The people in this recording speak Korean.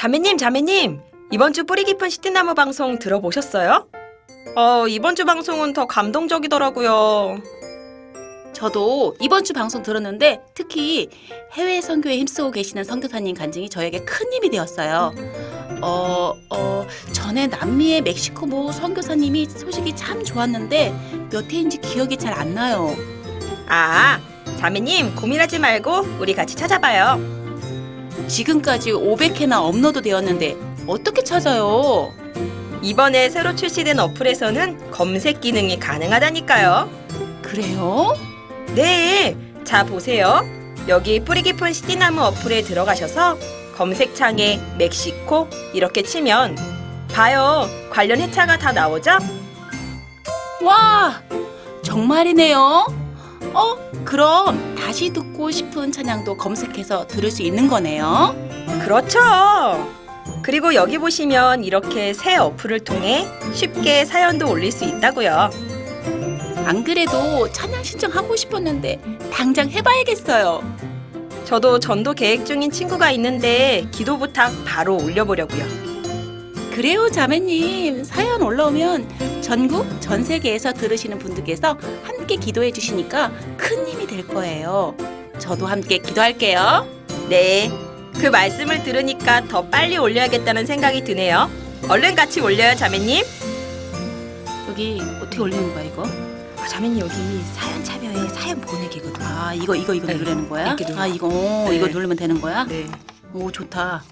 자매님, 자매님, 이번 주 뿌리 깊은 시티나무 방송 들어보셨어요? 어, 이번 주 방송은 더 감동적이더라고요. 저도 이번 주 방송 들었는데 특히 해외 선교에 힘쓰고 계시는 선교사님 간증이 저에게 큰 힘이 되었어요. 어, 어, 전에 남미의 멕시코 모 선교사님이 소식이 참 좋았는데 몇 회인지 기억이 잘 안 나요. 아, 자매님, 고민하지 말고 우리 같이 찾아봐요. 지금까지 500회나 업로드 되었는데 어떻게 찾아요? 이번에 새로 출시된 어플에서는 검색 기능이 가능하다니까요. 그래요? 네, 자 보세요. 여기 뿌리 깊은 시티나무 어플에 들어가셔서 검색창에 멕시코 이렇게 치면 봐요. 관련 회차가 다 나오죠? 와, 정말이네요. 어, 그럼 다시 듣고 싶은 찬양도 검색해서 들을 수 있는 거네요. 그렇죠. 그리고 여기 보시면 이렇게 새 어플을 통해 쉽게 사연도 올릴 수 있다고요. 안 그래도 찬양 신청하고 싶었는데 당장 해봐야겠어요. 저도 전도 계획 중인 친구가 있는데 기도 부탁 바로 올려보려고요. 그래요, 자매님. 사연 올라오면 전국, 전 세계에서 들으시는 분들께서 함께 기도해 주시니까 큰 힘이 될 거예요. 저도 함께 기도할게요. 네, 그 말씀을 들으니까 더 빨리 올려야겠다는 생각이 드네요. 얼른 같이 올려요, 자매님. 여기 어떻게 올리는 거야, 이거? 아, 자매님 여기 사연 참여에 사연 보내기거든요. 아, 이거, 이거, 이거 네. 누르는 거야? 이렇게 눌러. 아, 이거, 어, 네. 이거 누르면 되는 거야? 네. 오, 좋다.